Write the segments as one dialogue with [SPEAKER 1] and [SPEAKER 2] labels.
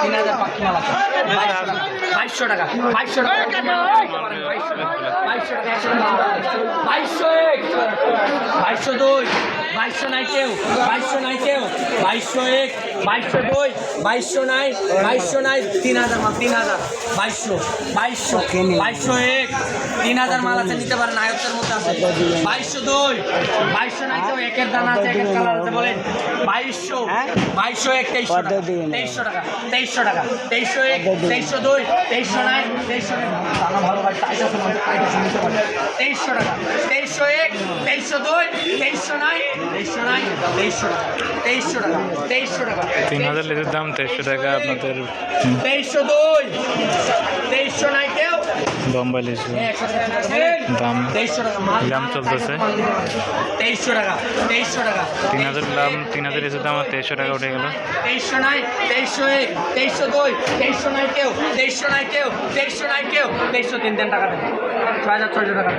[SPEAKER 1] তিন হাজার পাখি মাল আছে বাইশশো টাকা। বাইশশো টাকা বাইশশো এক বাইশশো দুই বাইশশো নাই কেউ বাইশশো নাই কেউ বাইশশো এক বাইশশো দুই বাইশশো নাই বাইশশো নাই তিন হাজার মাল তিন হাজার। বাইশশো বাইশশো বাইশশো এক তিন হাজার মাল আছে নিতে পারেন আয়ত্তের মধ্যে আছে। বাইশশো দুই বাইশশো নাই কেউ একের দানা আছে একের কালার আছে বলেন। বাইশশো বাইশশো এক তেইশশো টাকা। তেইশশো টাকা তেইশশো টাকা তেইশশো এক তেইশশো দুই তেইশশো নাই তেইশশো দানা ভালো তেইশশো টাকা তেইশশো এক তেইশশো দুই তেইশশো নাই তেইশশো নাই তেইশশো টাকা তেইশশো টাকা তেইশশো টাকা
[SPEAKER 2] তিন হাজার লিটার দাম তেইশশো টাকা আপনাদের
[SPEAKER 1] তেইশশো দুই।
[SPEAKER 2] লিচু দাম
[SPEAKER 1] মাল
[SPEAKER 2] দাম চলতেছে।
[SPEAKER 1] তেইশশো টাকা তেইশশো টাকা।
[SPEAKER 2] তিন হাজার দাম তিন হাজার লিচুর দাম তেইশশো টাকা উঠে গেল।
[SPEAKER 1] তেইশশো নাই তেইশশো এক তেইশশো দুই তেইশশো নাই কেউ তেইশশো নাই কেউ তেইশশো নাই কেউ তেইশশো তিন তিন টাকা দেন। ছয় হাজার ছয়শো টাকা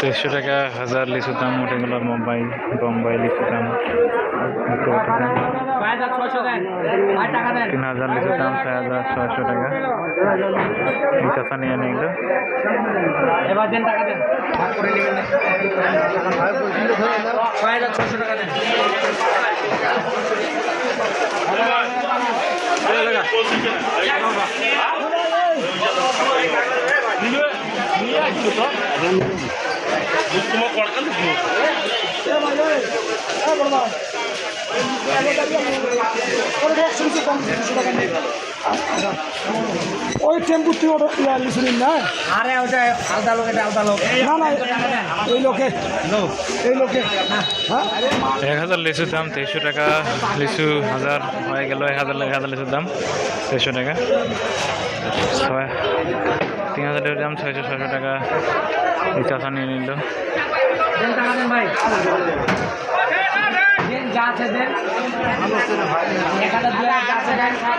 [SPEAKER 2] তেইশশো টাকা হাজার লিচুর দাম উঠে গেল মুম্বাই বোম্বাই লিচুর দাম। তিন হাজার লিচুর দাম ছয় হাজার ছয়শো টাকা এই চাষা নিয়ে গেল
[SPEAKER 1] এবার দেন টাকা দেন ভাগ করে নেবেন ছয় হাজার ছয়শো টাকা দেন
[SPEAKER 3] ওই টেম্পু তুই ওটা ইয়া না?
[SPEAKER 1] আরে ওটা আলাদা লোক এটা আলাদা লোক।
[SPEAKER 3] না না এই লোকে। এই লোকে। হ্যাঁ?
[SPEAKER 2] এক হাজার লিচুর দাম তেইশশো টাকা। লিচু হাজার হয়ে গেল এক হাজার এক হাজার লিচুর দাম তেইশশো টাকা। ছয় তিন হাজার লিচুর দাম ছয়শো ছয়শো টাকা। এই চাষা নিয়ে নিল।
[SPEAKER 1] ভাই। যা আছে দেন। এক হাজার দুই হাজার যা আছে দেন